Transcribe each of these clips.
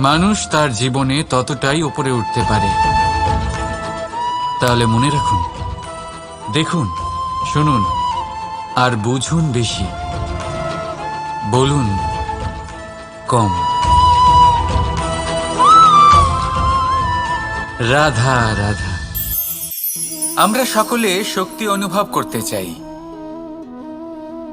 মানুষ তার জীবনে ততটাই উপরে উঠতে পারে। তাহলে মনে রাখুন, দেখুন, শুনুন, আর বুঝুন বেশি। বলুন, কম। রাধা রাধা। আমরা সকলে শক্তি অনুভব করতে চাই।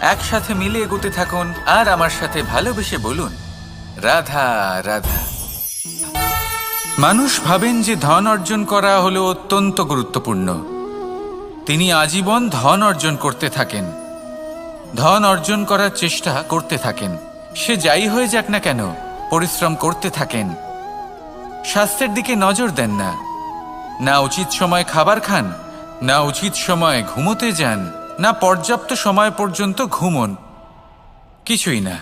একসাথে মিলে এগোতে থাকুন আর আমার সাথে ভালোবেসে বলুন, রাধা রাধা। মানুষ ভাবেন যে ধন অর্জন করা হলো অত্যন্ত গুরুত্বপূর্ণ। তিনি আজীবন ধন অর্জন করতে থাকেন। ধন অর্জন করার চেষ্টা করতে থাকেন। সে যাই হয়ে যাক না কেন, পরিশ্রম করতে থাকেন। স্বাস্থ্যের দিকে নজর দেন না। না উচিত সময় খাবার খান, না উচিত সময় ঘুমোতে যান। না পর্যাপ্ত সময় পর্যন্ত ঘুমন। কিছুই না।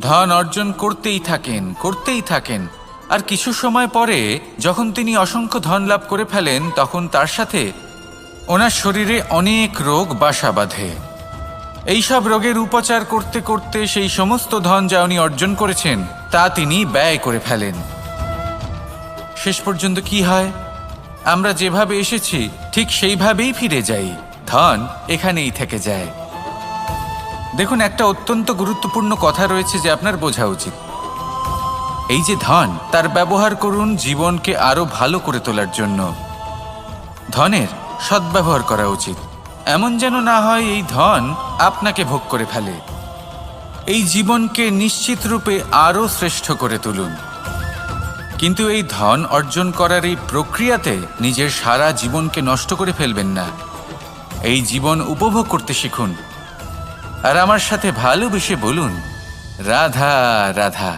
ধন অর্জন করতেই থাকেন করতেই থাকেন। আর কিছু সময় পরে যখন তিনি অসংখ্য ধন লাভ করে ফেলেন, তখন তার সাথে ওনার শরীরে অনেক রোগ বাসা বাঁধে। এইসব রোগের উপচার করতে করতে সেই সমস্ত ধন যা উনি অর্জন করেছেন, তা তিনি ব্যয় করে ফেলেন। শেষ পর্যন্ত কি হয়? আমরা যেভাবে এসেছি, ঠিক সেইভাবেই ফিরে যাই। ধন এখানেই থেকে যায়। দেখুন, একটা অত্যন্ত গুরুত্বপূর্ণ কথা রয়েছে যে আপনার বোঝা উচিত। এই যে ধন, তার ব্যবহার করুন জীবনকে আরও ভালো করে তোলার জন্য। ধনের সদ্ব্যবহার করা উচিত। এমন যেন না হয় এই ধন আপনাকে ভোগ করে ফেলে। এই জীবনকে নিশ্চিত রূপে আরও শ্রেষ্ঠ করে তুলুন। কিন্তু এই ধন অর্জন করার এই প্রক্রিয়াতে নিজের সারা জীবনকে নষ্ট করে ফেলবেন না। এই জীবন উপভোগ করতে শিখুন। আর আমার সাথে ভালোবেসে বলুন, রাধা রাধা।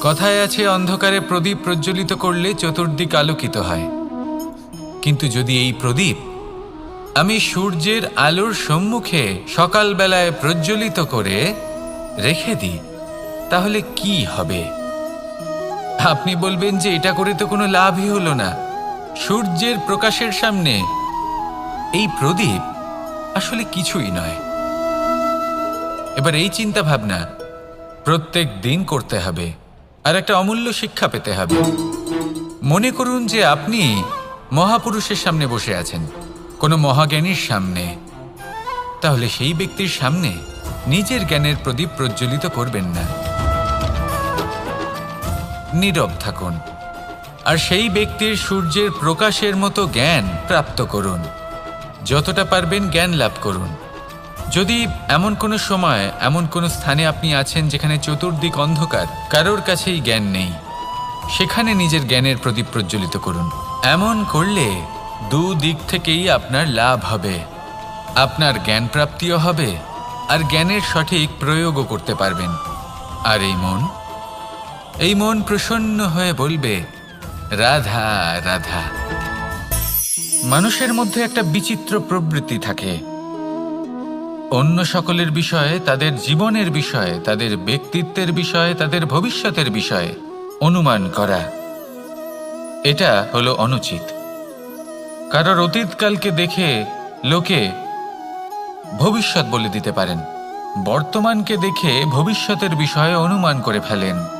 কথায় আছে, অন্ধকারে প্রদীপ প্রজ্বলিত করলে চতুর্দিক আলোকিত হয়। কিন্তু যদি এই প্রদীপ আমি সূর্যের আলোর সম্মুখে সকালবেলায় প্রজ্বলিত করে রেখে দিই, তাহলে কি হবে? আপনি বলবেন যে এটা করে তো কোনো লাভই হলো না। সূর্যের প্রকাশের সামনে এই প্রদীপ আসলে কিছুই নয়। এবার এই চিন্তা ভাবনা প্রত্যেক দিন করতে হবে আর একটা অমূল্য শিক্ষা পেতে হবে। মনে করুন যে আপনি মহাপুরুষের সামনে বসে আছেন, কোনো মহাজ্ঞানীর সামনে। তাহলে সেই ব্যক্তির সামনে নিজের জ্ঞানের প্রদীপ প্রজ্বলিত করবেন না। নীরব থাকুন আর সেই ব্যক্তির সূর্যের প্রকাশের মতো জ্ঞান প্রাপ্ত করুন। যতটা পারবেন জ্ঞান লাভ করুন। যদি এমন কোনো সময়, এমন কোনো স্থানে আপনি আছেন যেখানে চতুর্দিক অন্ধকার, কারোর কাছেই জ্ঞান নেই, সেখানে নিজের জ্ঞানের প্রদীপ প্রজ্বলিত করুন। এমন করলে দু দিক থেকেই আপনার লাভ হবে, আপনার জ্ঞান প্রাপ্তিও হবে, আর জ্ঞানের সঠিক প্রয়োগও করতে পারবেন। আর এই মন? এই মন প্রসন্ন হয়ে বলবে, রাধা রাধা। মানুষের মধ্যে একটা বিচিত্র প্রবৃত্তি থাকে। অন্য সকলের বিষয়ে, তাদের জীবনের বিষয়ে, তাদের ব্যক্তিত্বের বিষয়ে, তাদের ভবিষ্যতের বিষয়ে অনুমান করা। এটা হলো অনুচিত। কারোর অতীতকালকে দেখে লোকে ভবিষ্যৎ বলে দিতে পারেন। বর্তমানকে দেখে ভবিষ্যতের বিষয়ে অনুমান করে ফেলেন।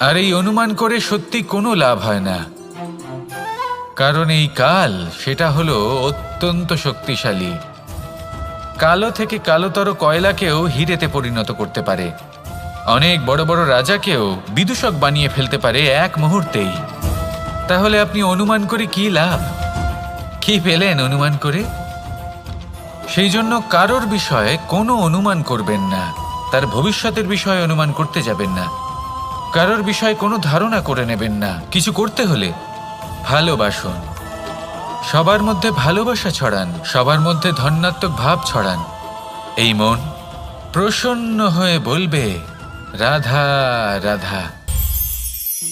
আর এই অনুমান করে সত্যি কোনো লাভ হয় না। কারণ এই কাল, সেটা হলো অত্যন্ত শক্তিশালী। কালো থেকে কালোতর কয়লাকেও হিরেতে পরিণত করতে পারে। অনেক বড় বড় রাজাকেও বিদূষক বানিয়ে ফেলতে পারে এক মুহূর্তেই। তাহলে আপনি অনুমান করে কি লাভ? কি পেলেন অনুমান করে? সেই জন্য কারোর বিষয়ে কোনো অনুমান করবেন না। তার ভবিষ্যতের বিষয়ে অনুমান করতে যাবেন না। কারোর বিষয়ে কোনো ধারণা করে নেবেন না। কিছু করতে হলে ভালোবাসুন। সবার মধ্যে ভালোবাসা ছড়ান, সবার মধ্যে ধন্যাত্মক ভাব ছড়ান। এই মন প্রসন্ন হয়ে বলবে, রাধা রাধা।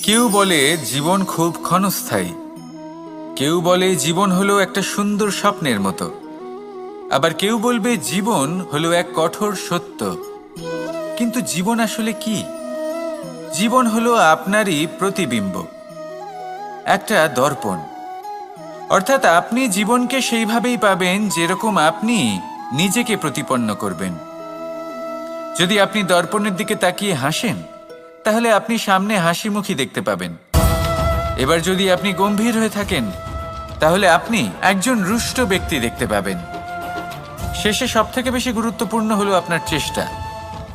কেউ বলে, জীবন খুব ক্ষণস্থায়ী। কেউ বলে, জীবন হলো একটা সুন্দর স্বপ্নের মতো। আবার কেউ বলবে, জীবন হলো এক কঠোর সত্য। কিন্তু জীবন আসলে কি? জীবন হলো আপনারই প্রতিবিম্ব। একটা দর্পণ। অর্থাৎ আপনি জীবনকে সেইভাবেই পাবেন যেরকম আপনি নিজেকে প্রতিপন্ন করবেন। যদি আপনি দর্পণের দিকে তাকিয়ে হাসেন, তাহলে আপনি সামনে হাসি মুখী দেখতে পাবেন। এবার যদি আপনি গম্ভীর হয়ে থাকেন, তাহলে আপনি একজন রুষ্ট ব্যক্তি দেখতে পাবেন। শেষে সবথেকে বেশি গুরুত্বপূর্ণ হলো আপনার চেষ্টা।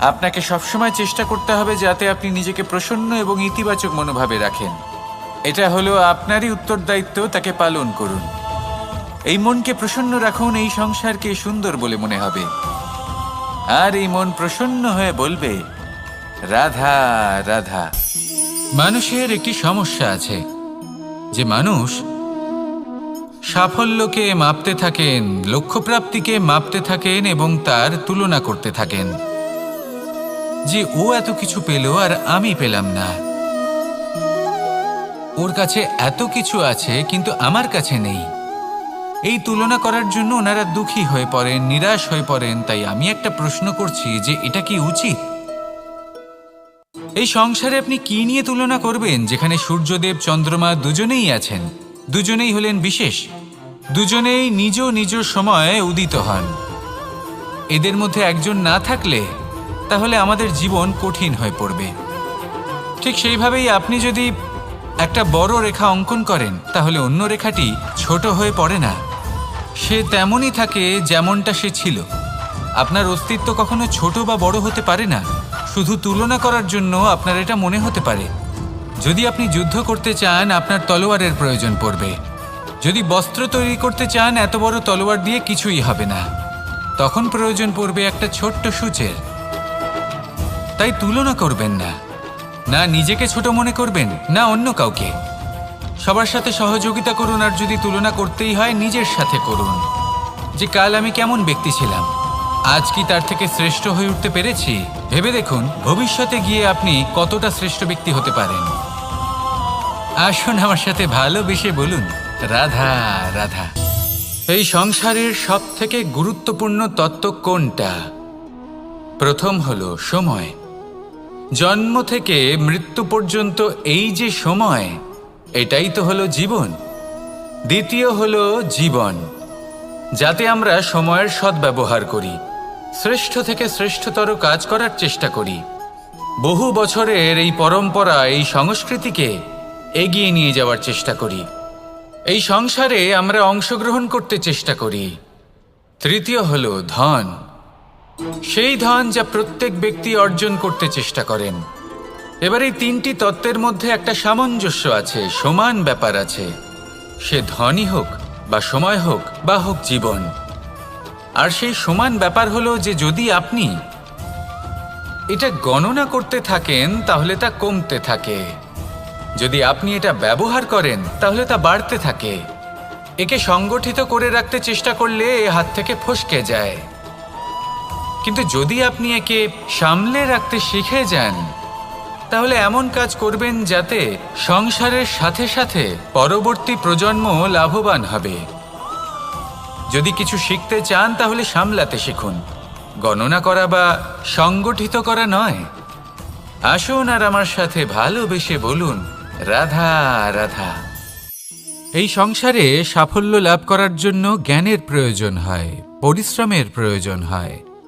আপনাকে সবসময় চেষ্টা করতে হবে যাতে আপনি নিজেকে প্রসন্ন এবং ইতিবাচক মনোভাবে রাখেন। এটা হলো আপনারই উত্তরদায়িত্ব, তাকে পালন করুন। এই মনকে প্রসন্ন রাখুন, এই সংসারকে সুন্দর বলে মনে হবে। আর এই মন প্রসন্ন হয়ে বলবে, রাধা রাধা। মানুষের একটি সমস্যা আছে, যে মানুষ সাফল্যকে মাপতে থাকেন, লক্ষ্যপ্রাপ্তিকে মাপতে থাকেন এবং তার তুলনা করতে থাকেন। যে ও এত কিছু পেল আর আমি পেলাম না। ওর কাছে এত কিছু আছে, কিন্তু আমার কাছে নেই। এই তুলনা করার জন্য ওনারা দুঃখী হয়ে পড়েন, নিরাশ হয়ে পড়েন, তাই আমি একটা প্রশ্ন করছি যে এটা কি উচিত? এই সংসারে আপনি কি নিয়ে তুলনা করবেন, যেখানে সূর্যদেব, চন্দ্রমা দুজনেই আছেন? দুজনেই হলেন বিশেষ। দুজনেই নিজ নিজ সময়ে উদিত হন। এদের মধ্যে একজন না থাকলে তাহলে আমাদের জীবন কঠিন হয়ে পড়বে। ঠিক সেইভাবেই আপনি যদি একটা বড় রেখা অঙ্কন করেন, তাহলে অন্য রেখাটি ছোট হয়ে পড়ে না। সে তেমনই থাকে যেমনটা সে ছিল। আপনার অস্তিত্ব কখনো ছোট বা বড় হতে পারে না। শুধু তুলনা করার জন্য আপনার এটা মনে হতে পারে। যদি আপনি যুদ্ধ করতে চান, আপনার তলোয়ারের প্রয়োজন পড়বে। যদি বস্ত্র তৈরি করতে চান, এত বড় তলোয়ার দিয়ে কিছুই হবে না। তখন প্রয়োজন পড়বে একটা ছোট্ট সূচের। তাই তুলনা করবেন না। না নিজেকে ছোট মনে করবেন, না অন্য কাউকে। সবার সাথে সহযোগিতা করুন আর যদি তুলনা করতেই হয়, নিজের সাথে করুন। যে কাল আমি কেমন ব্যক্তি ছিলাম, আজ কি তার থেকে শ্রেষ্ঠ হয়ে উঠতে পেরেছি? ভেবে দেখুন, ভবিষ্যতে গিয়ে আপনি কতটা শ্রেষ্ঠ ব্যক্তি হতে পারেন। আসুন আমার সাথে ভালোবেসে বলুন, রাধা রাধা। এই সংসারের সব থেকে গুরুত্বপূর্ণ তত্ত্ব কোনটা? প্রথম হলো সময়। জন্ম থেকে মৃত্যু পর্যন্ত এই যে সময়, এটাই তো হলো জীবন। দ্বিতীয় হলো জীবন, যাতে আমরা সময়ের সদ্ব্যবহার করি, শ্রেষ্ঠ থেকে শ্রেষ্ঠতর কাজ করার চেষ্টা করি। বহু বছরের এই পরম্পরা, এই সংস্কৃতিকে এগিয়ে নিয়ে যাওয়ার চেষ্টা করি। এই সংসারে আমরা অংশগ্রহণ করতে চেষ্টা করি। তৃতীয় হলো ধন সেই ধন যা প্রত্যেক ব্যক্তি অর্জন করতে চেষ্টা করেন। এবার এই তিনটি তত্ত্বের মধ্যে একটা সামঞ্জস্য আছে, সমান ব্যাপার আছে। সে ধনই হোক, বা সময় হোক, বা হোক জীবন। আর সেই সমান ব্যাপার হলো যে যদি আপনি এটা গণনা করতে থাকেন, তাহলে তা কমতে থাকে। যদি আপনি এটা ব্যবহার করেন, তাহলে তা বাড়তে থাকে। একে সংগঠিত করে রাখতে চেষ্টা করলে এ হাত থেকে ফসকে যায়। কিন্তু যদি আপনি একে সামলে রাখতে শিখে যান, তাহলে এমন কাজ করবেন যাতে সংসারের সাথে সাথে পরবর্তী প্রজন্ম লাভবান হবে। যদি কিছু শিখতে চান, তাহলে সামলাতে শিখুন। গণনা করা বা সংগঠিত করা নয়। আসুন আর আমার সাথে ভালোবেসে বলুন, রাধা রাধা। এই সংসারে সাফল্য লাভ করার জন্য জ্ঞানের প্রয়োজন হয়, পরিশ্রমের প্রয়োজন হয়।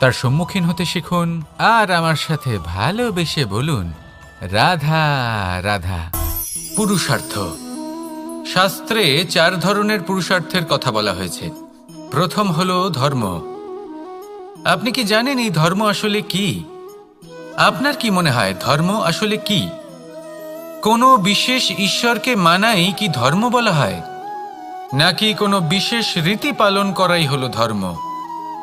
তার সম্মুখীন হতে শিখুন আর আমার সাথে ভালোবেসে বলুন, রাধা রাধা, পুরুষার্থ। শাস্ত্রে চার ধরনের পুরুষার্থের কথা বলা হয়েছে। প্রথম হলো ধর্ম। আপনি কি জানেন এই ধর্ম আসলে কি? আপনার কি মনে হয় ধর্ম আসলে কি? কোনো বিশেষ ঈশ্বরকে মানাই কি ধর্ম বলা হয়? নাকি কোনো বিশেষ রীতি পালন করাই হলো ধর্ম?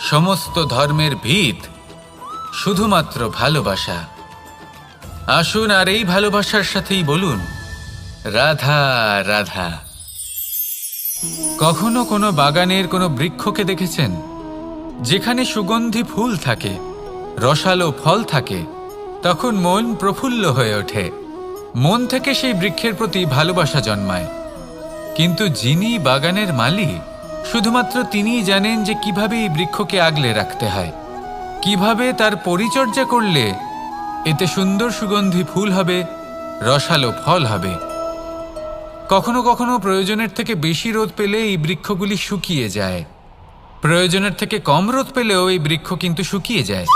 সমস্ত ধর্মের ভিত, শুধুমাত্র ভালোবাসা। আসুন আর এই ভালোবাসার সাথেই বলুন, রাধা রাধা। কখনো কোনো বাগানের কোনো বৃক্ষকে দেখেছেন? যেখানে সুগন্ধি ফুল থাকে, রসালো ফল থাকে, তখন মন প্রফুল্ল হয়ে ওঠে। মন থেকে সেই বৃক্ষের প্রতি ভালোবাসা জন্মায়। কিন্তু যিনি বাগানের মালিক শুধুমাত্র তিনিই জানেন যে কীভাবে এই বৃক্ষকে আগলে রাখতে হয়। কীভাবে তার পরিচর্যা করলে এতে সুন্দর সুগন্ধি ফুল হবে, রসালো ফল হবে। কখনো কখনো প্রয়োজনের থেকে বেশি রোদ পেলে এই বৃক্ষগুলি শুকিয়ে যায়। প্রয়োজনের থেকে কম রোদ পেলেও এই বৃক্ষ কিন্তু শুকিয়ে যায়।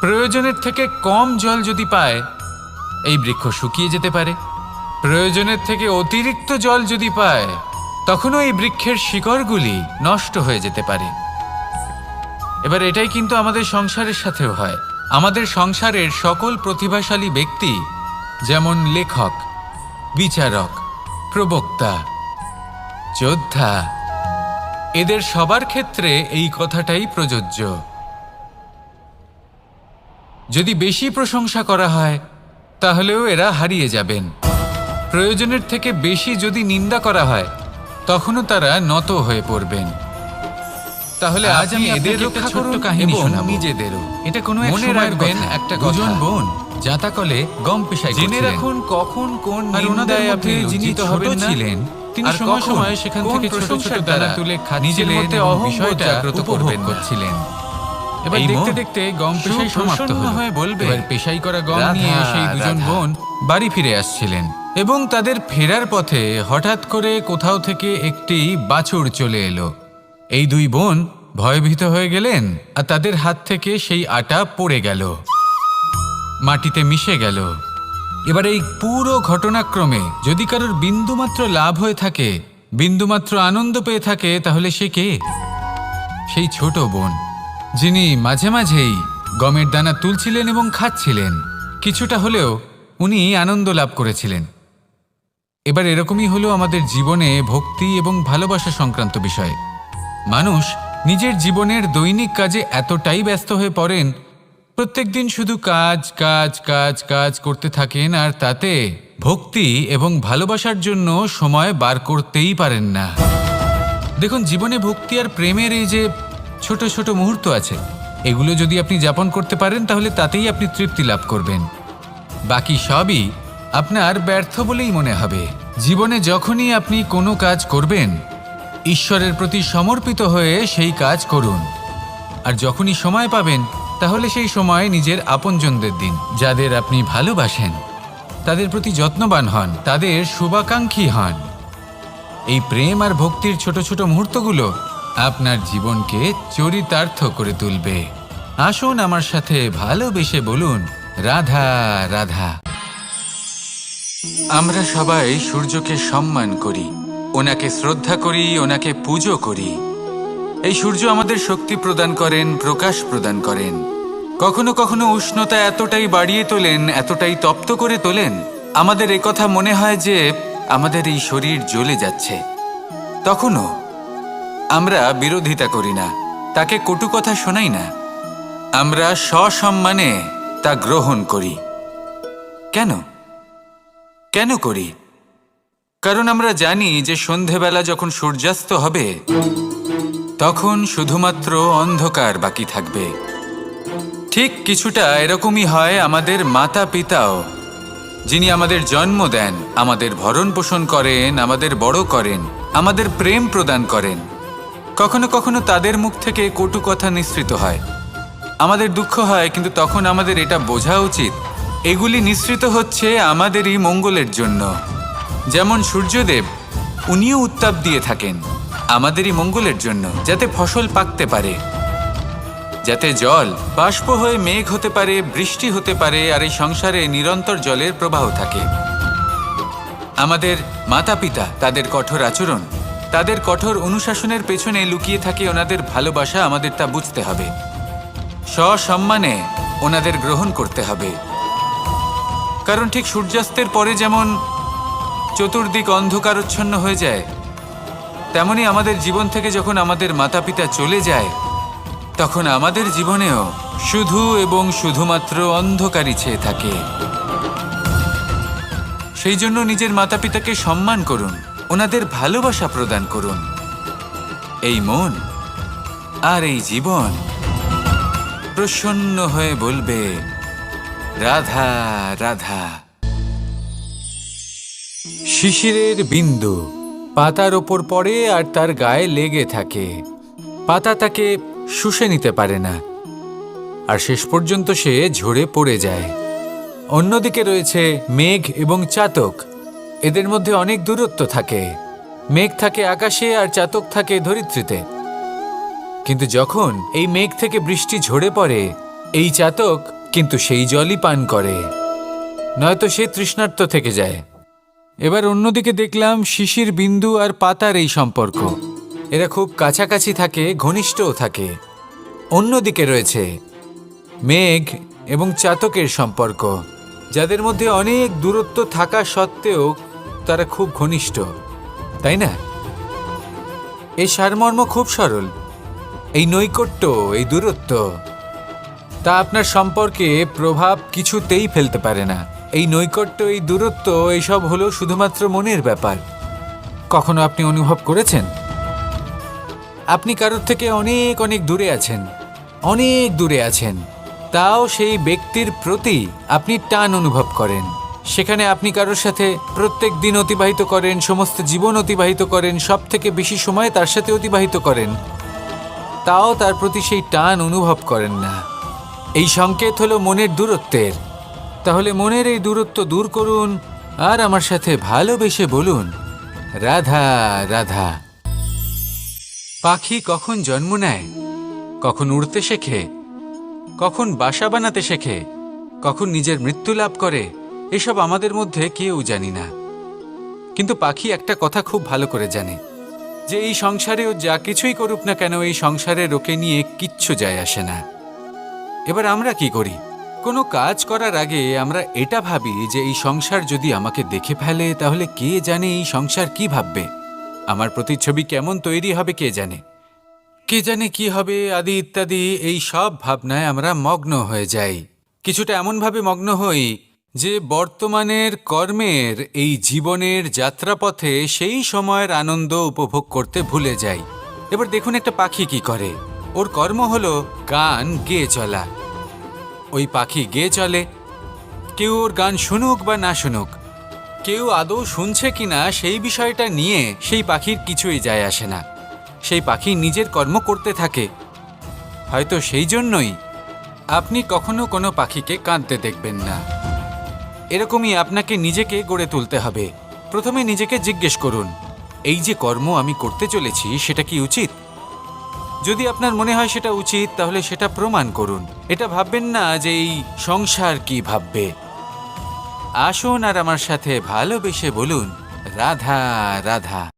প্রয়োজনের থেকে কম জল যদি পায়, এই বৃক্ষ শুকিয়ে যেতে পারে। প্রয়োজনের থেকে অতিরিক্ত জল যদি পায় তখনও এই বৃক্ষের শিকড়গুলি নষ্ট হয়ে যেতে পারে। এবার এটাই কিন্তু আমাদের সংসারের সাথেও হয়। আমাদের সংসারের সকল প্রতিভাশালী ব্যক্তি, যেমন লেখক, বিচারক, প্রবক্তা, যোদ্ধা, এদের সবার ক্ষেত্রে এই কথাটাই প্রযোজ্য। যদি বেশি প্রশংসা করা হয়, তাহলেও এরা হারিয়ে যাবেন। প্রয়োজনের থেকে বেশি যদি নিন্দা করা হয় তখনও তারা নত হয়ে পড়বেন। তাহলে আজ আমি এদের রক্ষা ছোট্ট কাহিনী শোনাবো। নিজেদেরও। এটা কোনো মনে রাখবেন একটা দুজন বোন জাতাকলে গম পেশায় জেনে রাখুন কখন কোন নিন্দায় আপনি হবেন ছিলেন, তিনি সময় সময় সেখান থেকে ছোট ছোট তুলে নিজের মধ্যে অহংবোধ জাগ্রত করবেন করছিলেন। এবার দেখতে দেখতে গম পেশাই সমাপ্ত হয়ে বলবে, এবার পেশাই করা গম নিয়ে সেই দুজন বোন বাড়ি ফিরে আসছিলেন। এবং তাদের ফেরার পথে হঠাৎ করে কোথাও থেকে একটি বাছুর চলে এলো। এই দুই বোন ভয়ভীত হয়ে গেলেন আর তাদের হাত থেকে সেই আটা পড়ে গেল। মাটিতে মিশে গেল। এবার এই পুরো ঘটনাক্রমে যদি কারোর বিন্দুমাত্র লাভ হয়ে থাকে, বিন্দুমাত্র আনন্দ পেয়ে থাকে, তাহলে সে কে? সেই ছোট বোন, যিনি মাঝে মাঝেই গমের দানা তুলছিলেন এবং খাচ্ছিলেন। কিছুটা হলেও উনি আনন্দ লাভ করেছিলেন। এবার এরকমই হলো আমাদের জীবনে ভক্তি এবং ভালোবাসা সংক্রান্ত বিষয়। মানুষ নিজের জীবনের দৈনিক কাজে এতটাই ব্যস্ত হয়ে পড়েন, প্রত্যেক দিন শুধু কাজ কাজ কাজ কাজ করতে থাকেন আর তাতে ভক্তি এবং ভালোবাসার জন্য সময় বার করতেই পারেন না। দেখুন, জীবনে ভক্তি আর প্রেমের এই যে ছোট ছোট মুহূর্ত আছে, এগুলো যদি আপনি যাপন করতে পারেন, তাহলে তাতেই আপনি তৃপ্তি লাভ করবেন। বাকি সবই আপনার ব্যর্থ বলেই মনে হবে। জীবনে যখনই আপনি কোনো কাজ করবেন, ঈশ্বরের প্রতি সমর্পিত হয়ে সেই কাজ করুন। আর যখনই সময় পাবেন, তাহলে সেই সময় নিজের আপনজনদের দিন, যাদের আপনি ভালোবাসেন। তাদের প্রতি যত্নবান হন, তাদের শুভাকাঙ্ক্ষী হন। এই প্রেম আর ভক্তির ছোট ছোট মুহূর্তগুলো আপনার জীবনকে চরিতার্থ করে তুলবে। আসুন আমার সাথে ভালোবেসে বলুন, রাধা রাধা। আমরা সবাই সূর্যকে সম্মান করি, ওনাকে শ্রদ্ধা করি, ওনাকে পুজো করি। এই সূর্য আমাদের শক্তি প্রদান করেন, প্রকাশ প্রদান করেন। কখনো কখনো উষ্ণতা এতটাই বাড়িয়ে তোলেন, এতটাই তপ্ত করে তোলেন, আমাদের কথা মনে হয় যে আমাদের এই শরীর জ্বলে যাচ্ছে। তখনও আমরা বিরোধিতা করি না, তাকে কটু কথা শোনাই না। আমরা সসম্মানে তা গ্রহণ করি। কেন? কেন করি? কারণ আমরা জানি যে সন্ধেবেলা যখন সূর্যাস্ত হবে, তখন শুধুমাত্র অন্ধকার বাকি থাকবে। ঠিক কিছুটা এরকমই হয় আমাদের মাতা পিতাও যিনি আমাদের জন্ম দেন, আমাদের ভরণ পোষণ করেন, আমাদের বড় করেন, আমাদের প্রেম প্রদান করেন। কখনো কখনো তাদের মুখ থেকে কটু কথা নিঃসৃত হয়। আমাদের দুঃখ হয়, কিন্তু তখন আমাদের এটা বোঝা উচিত এগুলি নিঃসৃত হচ্ছে আমাদেরই মঙ্গলের জন্য। যেমন সূর্যদেব, উনিও উত্তাপ দিয়ে থাকেন আমাদেরই মঙ্গলের জন্য, যাতে ফসল পাকতে পারে। যাতে জল, বাষ্প হয়ে মেঘ হতে পারে, বৃষ্টি হতে পারে, আর এই সংসারে নিরন্তর জলের প্রবাহ থাকে। আমাদের মাতা পিতা তাদের কঠোর আচরণ, তাদের কঠোর অনুশাসনের পেছনে লুকিয়ে থাকে ওনাদের ভালোবাসা আমাদের তা বুঝতে হবে। সসম্মানে ওনাদের গ্রহণ করতে হবে। কারণ ঠিক সূর্যাস্তের পরে যেমন চতুর্দিক অন্ধকারচ্ছন্ন হয়ে যায়, তেমনি আমাদের জীবন থেকে যখন আমাদের মাতা পিতা চলে যায়, তখন আমাদের জীবনেও শুধু এবং শুধুমাত্র অন্ধকারই ছেয়ে থাকে। সেই জন্য নিজের মাতা পিতাকে সম্মান করুন, ওনাদের ভালোবাসা প্রদান করুন। এই মন আর এই জীবন প্রসন্ন হয়ে বলবে রাধা রাধা। শিশিরের বিন্দু, পাতার ওপর পড়ে আর তার গায়ে লেগে থাকে। পাতা তাকে শুষে নিতে পারে না। আর শেষ পর্যন্ত সে ঝরে পড়ে যায়। অন্যদিকে রয়েছে মেঘ এবং চাতক। এদের মধ্যে অনেক দূরত্ব থাকে। মেঘ থাকে আকাশে আর চাতক থাকে ধরিত্রীতে। কিন্তু যখন এই মেঘ থেকে বৃষ্টি ঝরে পড়ে, এই চাতক কিন্তু সেই জলই পান করে। নয়তো সে তৃষ্ণার্ত থেকে যায়। এবার অন্যদিকে দেখলাম শিশির বিন্দু আর পাতার এই সম্পর্ক। এরা খুব কাছাকাছি থাকে, ঘনিষ্ঠও থাকে। অন্যদিকে রয়েছে মেঘ এবং চাতকের সম্পর্ক, যাদের মধ্যে অনেক দূরত্ব থাকা সত্ত্বেও তারা খুব ঘনিষ্ঠ, তাই না? এই সারমর্ম খুব সরল। এই নৈকট্য, এই দূরত্ব তা আপনার সম্পর্কে প্রভাব কিছুতেই ফেলতে পারে না। এই নৈকট্য, এই দূরত্ব এইসব হলো শুধুমাত্র মনের ব্যাপার। কখনো আপনি অনুভব করেছেন? আপনি কারোর থেকে অনেক অনেক দূরে আছেন, অনেক দূরে আছেন। তাও সেই ব্যক্তির প্রতি আপনি টান অনুভব করেন। সেখানে আপনি কারোর সাথে প্রত্যেক দিন অতিবাহিত করেন, সমস্ত জীবন অতিবাহিত করেন সব থেকে বেশি সময় তার সাথে অতিবাহিত করেন। তাও তার প্রতি সেই টান অনুভব করেন না। এই সংকেত হলো মনের দূরত্বের। তাহলে মনের এই দূরত্ব দূর করুন আর আমার সাথে ভালোবেসে বলুন, রাধা রাধা। পাখি কখন জন্ম নেয়? কখন উড়তে শেখে? কখন বাসা বানাতে শেখে? কখন নিজের মৃত্যু লাভ করে? এসব আমাদের মধ্যে কেউ জানি না। কিন্তু পাখি একটা কথা খুব ভালো করে জানে, যে এই সংসারে ও যা কিছুই করুক না কেন, এই সংসারের ওকে নিয়ে কিচ্ছু যায় আসে না। এবার আমরা কি করি? কোনো কাজ করার আগে আমরা এটা ভাবি যে এই সংসার যদি আমাকে দেখে ফেলে, তাহলে কে জানে এই সংসার কি ভাববে? আমার প্রতিচ্ছবি কেমন তৈরি হবে কে জানে? কে জানে কি হবে, আদি ইত্যাদি, এই সব ভাবনায় আমরা মগ্ন হয়ে যাই। কিছুটা এমনভাবে মগ্ন হই যে বর্তমানের কর্মের, এই জীবনের যাত্রাপথে সেই সময়ের আনন্দ উপভোগ করতে ভুলে যাই। এবার দেখুন একটা পাখি কি করে। ওর কর্ম হলো গান, গেয়ে চলা। ওই পাখি গেয়ে চলে। কেউ ওর গান শুনুক বা না শুনুক, কেউ আদৌ শুনছে কিনা সেই বিষয়টা নিয়ে সেই পাখির কিছুই যায় আসে না। সেই পাখি নিজের কর্ম করতে থাকে। হয়তো সেই জন্যই আপনি কখনো কোনো পাখিকে কাঁদতে দেখবেন না। এরকমই আপনাকে নিজেকে গড়ে তুলতে হবে। প্রথমে নিজেকে জিজ্ঞেস করুন, এই যে কর্ম আমি করতে চলেছি, সেটা কি উচিত? যদি আপনার মনে হয় সেটা উচিত, তাহলে সেটা প্রমাণ করুন। এটা ভাববেন না যে এই সংসার কি ভাববে। আসুন আর আমার সাথে ভালোবেসে বলুন, রাধা রাধা।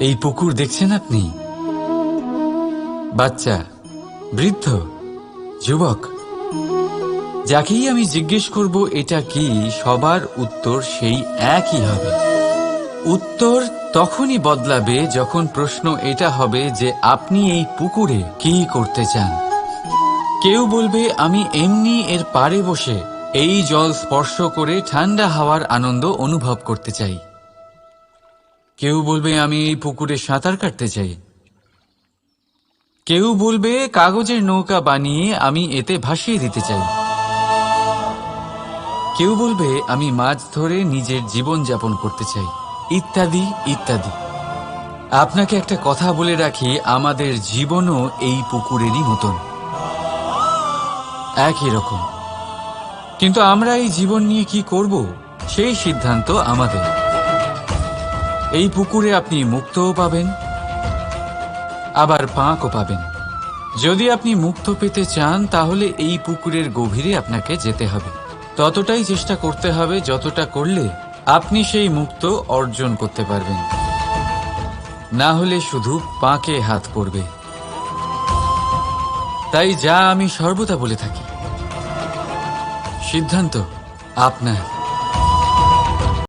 এই পুকুর দেখছেন আপনি? বাচ্চা, বৃদ্ধ, যুবক। যাকেই আমি জিজ্ঞেস করব, এটা কি? সবার উত্তর সেই একই হবে। উত্তর তখনই বদলাবে যখন প্রশ্ন এটা হবে যে আপনি এই পুকুরে কি করতে চান। কেউ বলবে, আমি এমনি এর পাড়ে বসে এই জল স্পর্শ করে ঠান্ডা হাওয়ার আনন্দ অনুভব করতে চাই। কেউ বলবে, আমি এই পুকুরে সাঁতার কাটতে চাই। কেউ বলবে, কাগজের নৌকা বানিয়ে আমি এতে ভাসিয়ে দিতে চাই। কেউ বলবে, আমি মাছ ধরে নিজের জীবন যাপন করতে চাই। ইত্যাদি ইত্যাদি। আপনাকে একটা কথা বলে রাখি, আমাদের জীবনও এই পুকুরেরই মতন। একই রকম। কিন্তু আমরা এই জীবন নিয়ে কি করব, সেই সিদ্ধান্ত আমাদের। এই পুকুরে আপনি মুক্তও পাবেন, আবার পাঁকও পাবেন। যদি আপনি মুক্ত পেতে চান, তাহলে এই পুকুরের গভীরে আপনাকে যেতে হবে। ততটাই চেষ্টা করতে হবে, যতটা করলে আপনি সেই মুক্ত অর্জন করতে পারবেন। না হলে শুধু পাঁকে হাত পড়বে। তাই যা আমি সর্বদা বলে থাকি। সিদ্ধান্ত আপনার।